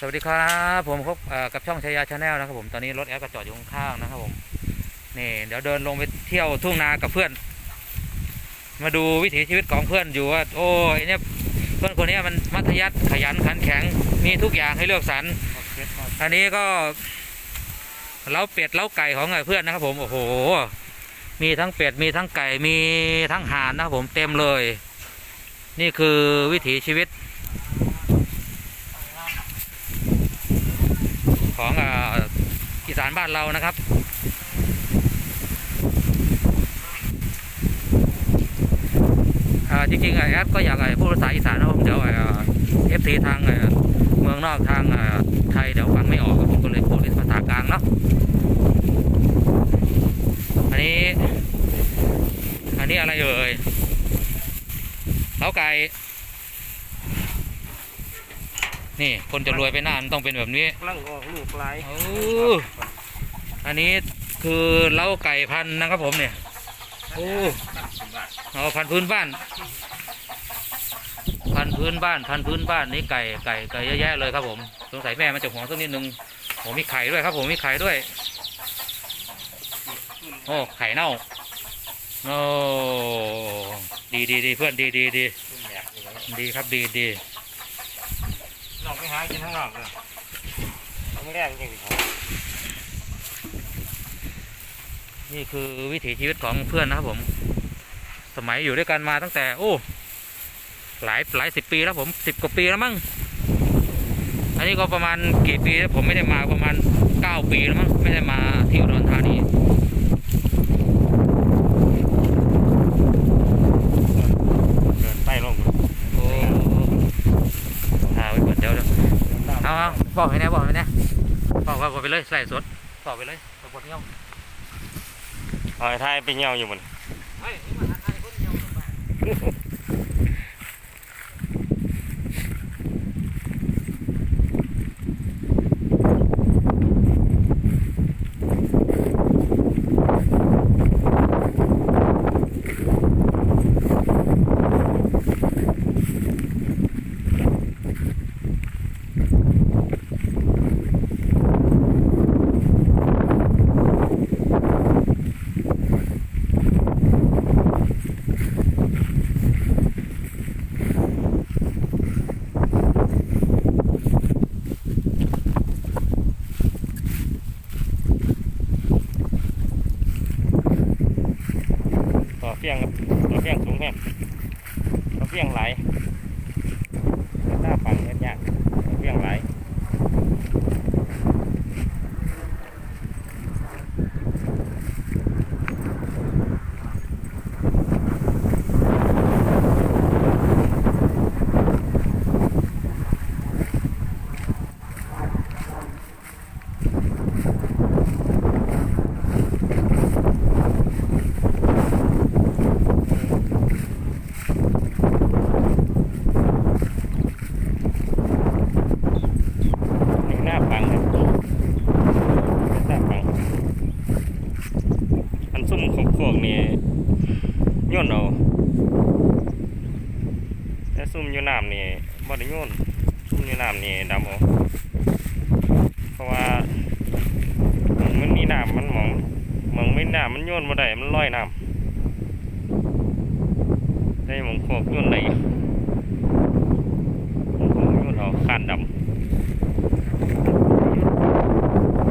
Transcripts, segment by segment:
สวัสดีครับผมพบกับช่องชายาชาแนลนะครับผมตอนนี้รถแอปก็จอดอยู่ข้างๆนะครับผมนี่เดี๋ยวเดินลงไปเที่ยวทุ่งนากับเพื่อน มาดูวิถีชีวิตของเพื่อนอยู่ว่าโอ้ยเนี่ยเพื่อนคนนี้มันมัธยัติขยันขันแข็งมีทุกอย่างให้เลือกสรรอันนี้ก็เล้าเป็ดเล้าไก่ของไอ้เพื่อนนะครับ ผมโอ้โห มีทั้งเป็ดมีทั้งไก่มีทั้งห่านนะครับผมเต็มเลย นี่คือวิถีชีวิต ของอ่าอีสานบ้านเรานะครับอ่าจริงๆไอแอดก็อยากไอพูดภาษาอีสานนะครับผมเดี๋ยวเอฟซีทางเอ่อเมืองนอกทางเอ่อไทยเดี๋ยวฟังไม่ออกครับผมก็เลยพูดเป็นภาษากลางเนาะอันนี้ อันนี้อะไรเอ่ยเล้าไก่นี่คนจะรวยไปหน้ามันต้องเป็นแบบนี้กำลังออกลูกหลายโอันนี้คือเล้าไก่พันนะครับผมเนี่ยโอ้เอาพันพื้นบ้าน พันพื้นบ้าน พันพื้นบ้านนี่ไก่ไก่ไก่เยอะแยะเลยครับผมสงสัยแม่มันจะห่วงสักนิดนึงผมมีไข่ด้วยครับ ผมมีไข่ด้วยโอ้ไข่เน่าโอ้ดีดีดีเพื่อนดีดีดีดีครับดีดีนอกไปหากินข้างนอกเลยต้องแรกจริงๆ นี่คือวิถีชีวิตของเพื่อนนะครับผม สมัยอยู่ด้วยกันมาตั้งแต่โอ้หลายหลายสิบปีแล้วผมสิบกว่าปีแล้วมั้งอันนี้ก็ประมาณกี่ปีแล้วผมไม่ได้มาประมาณเก้าปีแล้วมั้งไม่ได้มาที่อุดรธานีเดินใต้ลงโอ้ถ่ายไว้ก่อนเดี๋ยวเดี๋ยวเอาเอาบอกให้แน่บอกให้แน่บอกว่าบอกไปเลยใส่สดบอกไปเลยสดเงี้ยว เอาไอ้ท้ายไปเหี่ยวอยู่มัน เฮ้ยนี่มันอะไรคนเงี้ยวหรอบ้า ต่อเฟียงครับต่อเฟียงสูงแห้ง สียงไหลายหน้าปังเฮ็ดยากต่อเฟียงไหลาย นี่หน้าปังครับหน้าปังอัน พวกนี่โย่นเอาแต่ซุ่มอยู่น้ำนี่บ่ได้โย่นซุ่มอยู่น้ำนี่ดำเอาเพราะว่ามันมีน้ำมันหมองมองไม่น้ำมันโย่นบ่ได้มันลอยน้ำได้หมองพวกโย่นได้หม้องโขกโย่นเอาคานดำ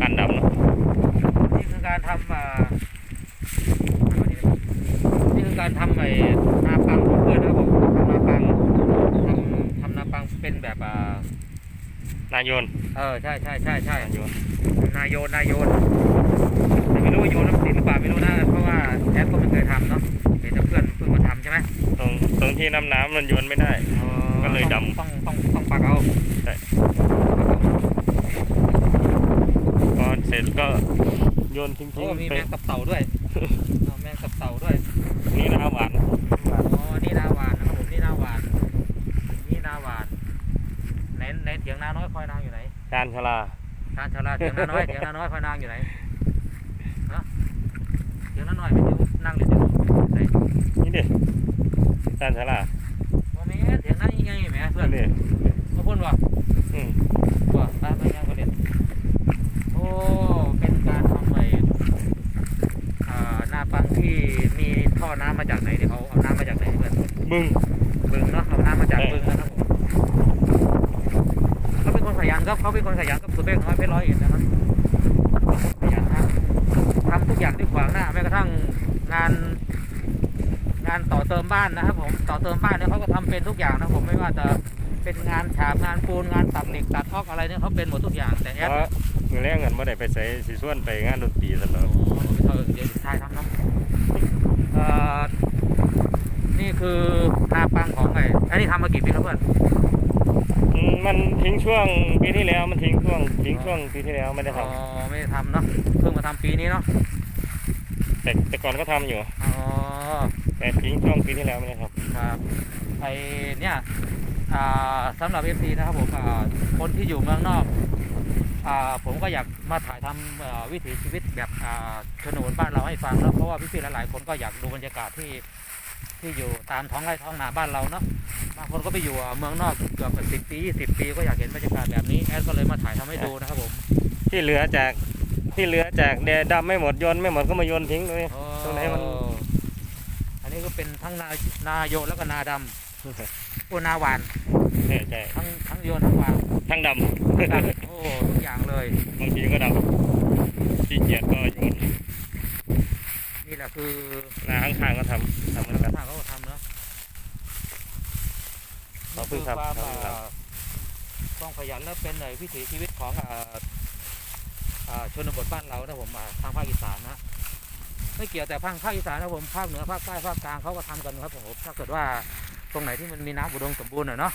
การดำเนาะ นี่คือการทำอ่านี่คือการทำไอ้นาปังของเพื่อนนะครับผมทำนาปังทำทำนาปังเป็นแบบอ่า นายโยนเออใช่ใช่ใช่ใช่นายโยนนายโยนนายโยนแต่ไม่รู้ว่าโยนน้ำติดหรือเปล่าไม่รู้นะเพราะว่าแอปก็ไม่เคยทำเนาะเห็นแต่เพื่อนเพิ่งมาทำใช่ไหมตรงตรงที่น้ำน้ำมันโยนไม่ได้ ก็เลยดำต้องต้องต้องปักเอาใช่ปักเอาพอเสร็จก็โยนทิ้งโอ้มีแมงกับเต่าด้วย เถียงนาน้อยคอยนางอยู่ไหนชานชลาชานชลาเถียงนาน้อยเถียงนาน้อยคอยนางอยู่ไหนฮะเถียงนาน้อยไม่อยู่นั่งอยู่ที่ไหนนี่ดิกชานชลาโอ้แม่เถียงนาอีกยังไงแม่เพื่อนเด็กมาพูนว่าอืมว่าตาไปยังก็เด็กโอ้เป็นการทำไมอ่าหน้าปังที่มีท่อน้ำมาจากไหนที่เขาเอาน้ำมาจากไหนเพื่อนบึงบึงเนาะเอาน้ำมาจากบึงนะครับผม คนขยันครับเขาเป็นคนขยันกับสุดเบ้งน้อยเพชรร้อยเอ็ดนะครับขยันทำทำทุกอย่างที่ขวางหน้าแม้กระทั่งงาน งานต่อเติมบ้านนะครับ ผมต่อเติมบ้านเนี่ยเขาก็ทำเป็นทุกอย่างนะผมไม่ว่าจะเป็นงานฉาบงานปูนงานตัดเหล็กตัดออกอะไรเนี่ยเขาเป็นหมดทุกอย่างแต่แอเพดราะมือแรกเงินไม่ได้ไปใส่สีส่วนไปงานดนตรีตลอดเออเดี๋ยวถ่ายทำเนาะเอ่อนี่คือนาปังของไงอันนี้ทำมากี่ปีแล้วเพื่อนอื มมันทิ้งช่วงปีที่แล้วมันทิ้งช่วงทิ้งช่วงปีที่แล้วไม่ได้ทอ๋อไม่ได้ทำเนาะเพิ่งมาทำปีนี้เนาะำแต่แต่ก่อนก็ทำอยู่ อ๋อแต่ทิ้งช่วงปีที่แล้วไม่ได้ทครับไอเนี่ยอ่าสำหรับเอฟซีนะครับผมอ่าคนที่อยู่เมืองนอกอ่าผมก็อยากมาถ่ายทำเอ่อวิถีชีวิตแบบอ่าชนบทบ้านเราให้ฟังแล้วเพราะว่าพี่ๆหลายๆคนก็อยากดูบรรยากาศที่ ที่อยู่ตามท้องไร่ท้องนาบ้านเราเนาะบางคนก็ไปอยู่อ่าเมืองนอกเกือบสิบปียี่สิบปีก็อยากเห็นบรรยากาศแบบนี้แอดก็เลยมาถ่ายทำให้ดูนะครับผมำที่เหลือจากที่เหลือจากแดดดำไม่หมดโยนไม่หมดก็มาโยนทิ้งเลยตรงไหนมันอันนี้ก็เป็นทั้งนานาโยนแล้วก็นาดำโอ้นาหวานใช่ใช่ทั้งทั้งโยนทั้งหวานทั้งดโอ้ทุกอย่างเลยำบางทีก็ดำขี้เกียจก็โยนนี่ แหละคือนาข้างๆก็ทำทำเหมือนกันทางเขาก็ทำเนาะเขาเพิ่งทำนี่คือความเขาเพิ่งทำอ่าต้องขยันและเป็นในวิถีชีวิตของอ่าอ่าชนบทบ้านเรานะผมอ่าทางภาคอีสานนะไม่เกี่ยวแต่ภาคภาคอีสานนะผมภาคเหนือภาคใต้ภาคกลางเขาก็ทำกันครับผมถ้าเกิดว่าตรงไหนที่มันมีน้ำอุดมสมบูรณ์หน่อยเนาะ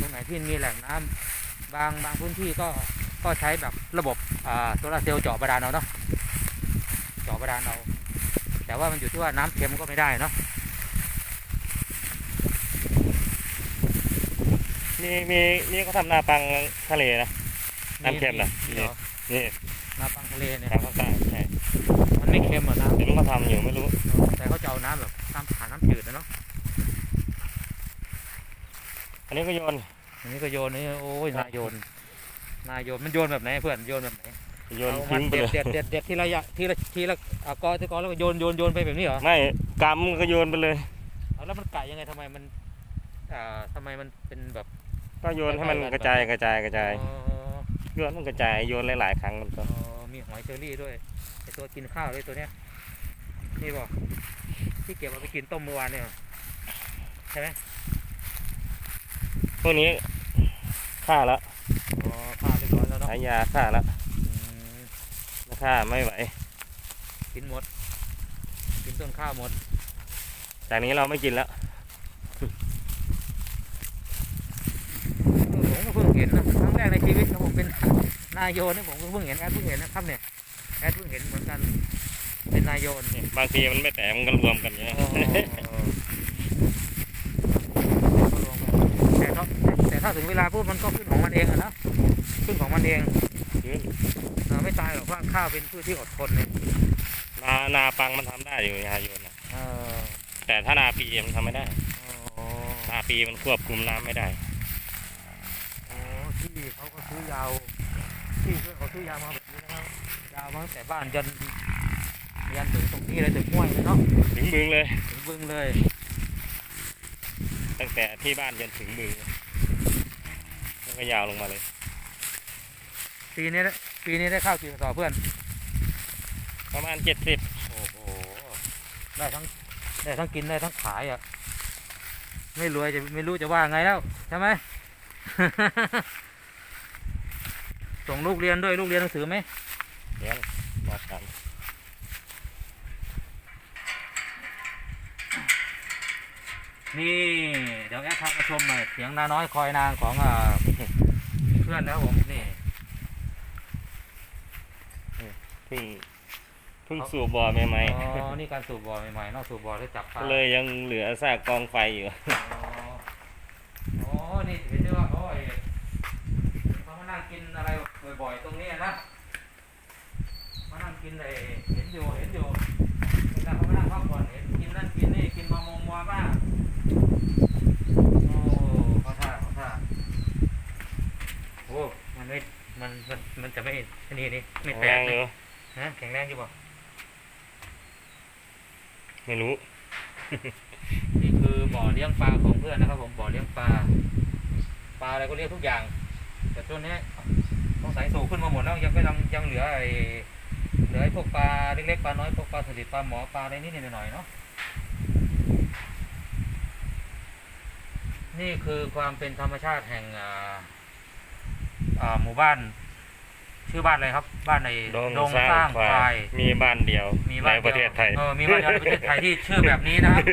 ตรงไหนที่มีแหล่งน้ำบางบางพื้นที่ก็ก็ใช้แบบระบบอ่าโซลาร์เซลล์เจาะบาดาลเอาเนาะเจาะบาดาลเอา แต่ว่ามันอยู่ที่ว่าน้ำเค็มก็ไม่ได้เนาะมีมีนี่เขาทำนาปังทะเลนะน้ำเค็มนะเหรอนี่น้ำปังทะเลเนี่ยทางภาคใต้ใช่มันไม่เค็มเหรอน้เดี๋ยวมันก็ทำอยู่ไม่รู้ำแต่เขาจะเอาน้ำแบบน้ำผ่านน้ำจืดนะเนาะอันนี้ก็โยน อันนี้ก็โยนนี่โอ้ยนายโยนนายโยนมันโยนแบบไหนเพื่อนโยนแบบไหน โยนเอาทิ้งไปเด็เลดยเด็ดเด็ดเด็ดทีละอยางทีละทีละอะกอที่กอแล้วก็โยนโยนโยนไปแบบนี้เหรอไม่กำก็โยนไปเลยเอาแล้วมันไก่ยังไงทำไมมันอ่าทำไมมันเป็นแบบก็โยนให้มันกระจายกระจายกระจายอ๋อโยนมันกระจายโยนหลายๆครั้งมันก็อ๋อมีหอยเชอรี่ด้วยไอตัวกินข้าวด้วยตัวเนี้ยนี่บอกที่เก็บเอาไปกินต้มเมื่อวานเนี่ยใช่ไหมพวกนี้ฆ่าแล้วอ๋อข้าวเรียบร้อยแล้วเนาะใช้ยาฆ่าแล้วอืม ถ้าฆ่าไม่ไหว กินหมด กินต้นข้าวหมด จากนี้เราไม่กินแล้วผมก็เพิ่งเห็นนะครั้งแรกในชีวิตของผมเป็นนายโยนนี่ผมก็เพิ่งเห็นแอดเพิ่งเห็นนะครับเนี่ยแอดเพิ่งเห็นเหมือนกัน เป็นนายโยนบางทีมันไม่แตกมันก็รวมกันอย่างเงี้ยแต่ถ้าแต่ถ้าถึงเวลาพูดมันก็ขึ้นของมันเองอะนะขึ้นของมันเอง คือเออไม่ตายหรอกว่าข้าวเป็นพืชที่อดทนเนี่ยนานาปังมันทำได้อยู่ยาโยนน่ะเออแต่ถ้านาปีมันทำไม่ได้อ๋อนาปีมันควบคุมน้ำไม่ได้โอ้ที่เขาก็ซื้อยาว ที่เพื่อนเขาซื้อยาวมาแบบนี้นะครับยาวมาตั้งแต่บ้านจนยันถึงตรงนี้เลยถึงห้วยเลยเนาะถึงบึงเลย ถึงบึงเลย ตั้งแต่ที่บ้านจนถึงบึงแล้วก็ยาวลงมาเลย ปีนี้ได้ปีนี้ได้ข้าวกี่กระสอบเพื่อน ประมาณเจ็ดสิบโอ้โห ได้ทั้งได้ทั้งกินได้ทั้งขายอะ ไม่รวยจะไม่รู้จะว่าไงแล้วใช่ไหม ส่งลูกเรียนด้วยลูกเรียนหนังสือไหมเลี้ยงมากันนี่เดี๋ยวแอดพามาชมหน่อยเสียงนาน้อยคอยนางของอ่าเพื่อนนะครับผมนี่ เพิ่งเพิ่งสูบบ่อใหม่อ๋อ นี่การสูบบ่อใหม่ๆเนอกสูบบ่อได้จับปลาๆเลยยังเหลือซากกองไฟอยู่ อ๋ออ๋อนี่เห็นได้ว่าเขาไอ้เขามานั่งกินอะไรบ่อยๆตรงนี้นะมานั่งกินเลยเห็นอยู่เห็นอยู่เวลาเขามานั่งพักผ่อนเห็นกินนั่นกินนี่กินมามงมัวบ้างโอ้เขาท่าเขาท่าโอ้มันไม่มันมันมันจะไม่อันนี้นี่ไม่แตแรกงเลอยยู่ ฮะแข็งแรงอยู่ป่ะไม่รู้ นี่คือบ่อเลี้ยงปลาของเพื่อนนะครับ ผมบ่อเลี้ยงปลาปลาอะไรก็เลี้ยงทุกอย่าง แต่ช่วงนี้ต้องสายสูงขึ้นมาหมดแล้วยังก็ยังยังเหลือไอ้เหลือไอ้พวกปลาเล็กๆปลาน้อยพวกปลาสลิดปลาหมอปลาอะไรนิดหน่อยๆเนาะนี่คือความเป็นธรรมชาติแห่งอ่าหมู่บ้าน ชื่อบ้านอะไรครับ บ้านในดงดงสร้างสร้างควาควายยมีบ้านเดียวมีในบ้านประเทศไทยเออมีบ้านเดียวในประเทศไทยที่ชื่อแบบนี้นะครับ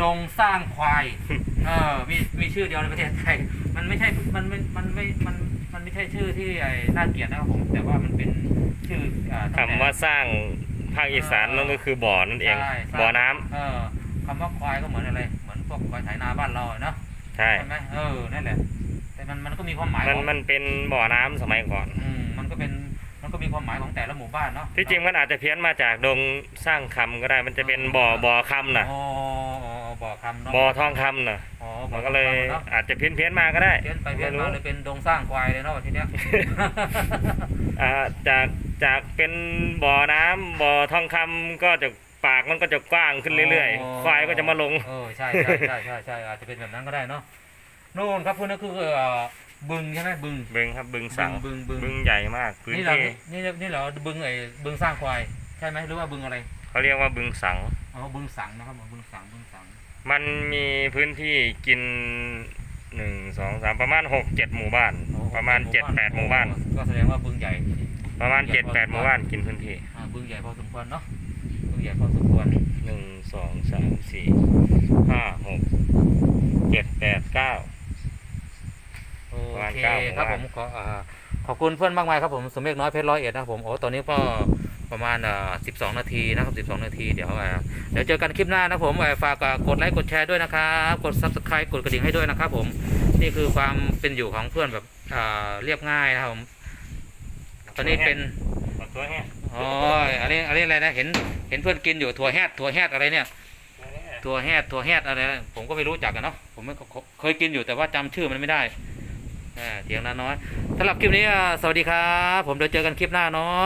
ดงสร้างควายเออมีมีชื่อเดียวในประเทศไทย มันไม่ใช่มันไม่มันไม่มันมันไม่ใช่ชื่อที่ไอ้น่าเกลียดนะครับผมแต่ว่ามันเป็นชื่ออ่าตั้งแต่คำว่าสร้างภาคอีสานนั่นก็คือบ่อนั่นเองใช่สร้างบ่อน้ำเออคำว่าควายก็เหมือนอะไรเหมือนพวกควายไถนาบ้านเราอะเนาะใช่ใช่ไหมเออนั่นแหละแต่มันมันก็มีความหมายมันของมันเป็นบ่อน้ำสมัยก่อนอื ก็มีความหมายของแต่ละหมู่บ้านเนาะที่จริงมันอาจจะเพี้ยนมาจากดงสร้างคำก็ได้ มันจะเป็นบ่อบ่อคำน่ะ อ๋ออ๋อบ่อคำเนาะบ่อทองคำน่ะ อ๋อบ่มัอนก็เลยทองคำเนาะอาจจะเพี้ยนเพี้ยนๆมาก็ได้เพี้ยนไปเพี้ยนไม่มารู้เลยเป็นดงสร้างควายเลยเนาะทีเนี้ย อ่าจากจากเป็นบ่อน้ำบ่อทองคำก็จะปากมันก็จะกว้างขึ้นเรื่อยอ๋อๆควายก็จะมาลง เออใช่ใช่ใช่ใช่ใช่อาจจะเป็นแบบนั้นก็ได้เนาะนู่นครับพวกนั้นคือเอ่อ บึงใช่ไหมบึง บึงครับบึงสังบึงบึงบึงใหญ่มากพื้นนี่เหราที่นี่นี่เหราบึงไอ้บึงสร้างควายใช่ไหมหรือว่าบึงอะไรเขาเรียกว่าบึงสัง อ๋อบึงสังนะครับบึงสังบึงสังมันมีพื้นที่กินหนึ่งสองสามประมาณหกเจ็ดหมู่บ้าน โอ้ประมาณเจ็ดแปดหมู่บ้าน ก็แสดงว่าบึงใหญ่ ประมาณเจ็ดแปดหมู่บ้านกินพื้นที่อ่าบึงใหญ่พอสมควรเนาะบึงใหญ่พอสมควรหนึ่งสองสามสี่ห้าหกเจ็ดแปดเก้าโอ ประมาณเคเก้าหมู่ครับผบ้านมขออ่าขอบคุณเพื่อนมากมายครับผมสมเมฆน้อยเพชรร้อยเอ็ดนะครับผมโอ้ตอนนี้ก็ประมาณอ่าสิบสองนาทีนะครับสิบสองนาทีเดี๋ยวอ่าเดี๋ยวเจอกันคลิปหน้านะผมอ่าฝากอ่ากดไลค์กดแชร์ด้วยนะครับกด subscribe กดกระดิ่งให้ด้วยนะครับผมนี่คือความเป็นอยู่ของเพื่อนแบบอ่าเรียบง่ายนะครับผมตอนนี้เป็น เอาตัวแห้งอ๋ออันนี้อันนี้อะไรนะ เห็น เห็นเพื่อนกินอยู่ถั่วแฮดถั่วแฮดอะไรเนี่ยถั่วแฮดถั่วแฮดอะไรนะผมก็ไม่รู้จักกันเนาะ ผมไม่เคยกินอยู่แต่ว่าจำชื่อมันไม่ได้อ่า เสียงนาน้อยสำหรับคลิปนี้ สวัสดีครับ ผมเดี๋ยวเจอกันคลิปหน้าเนาะ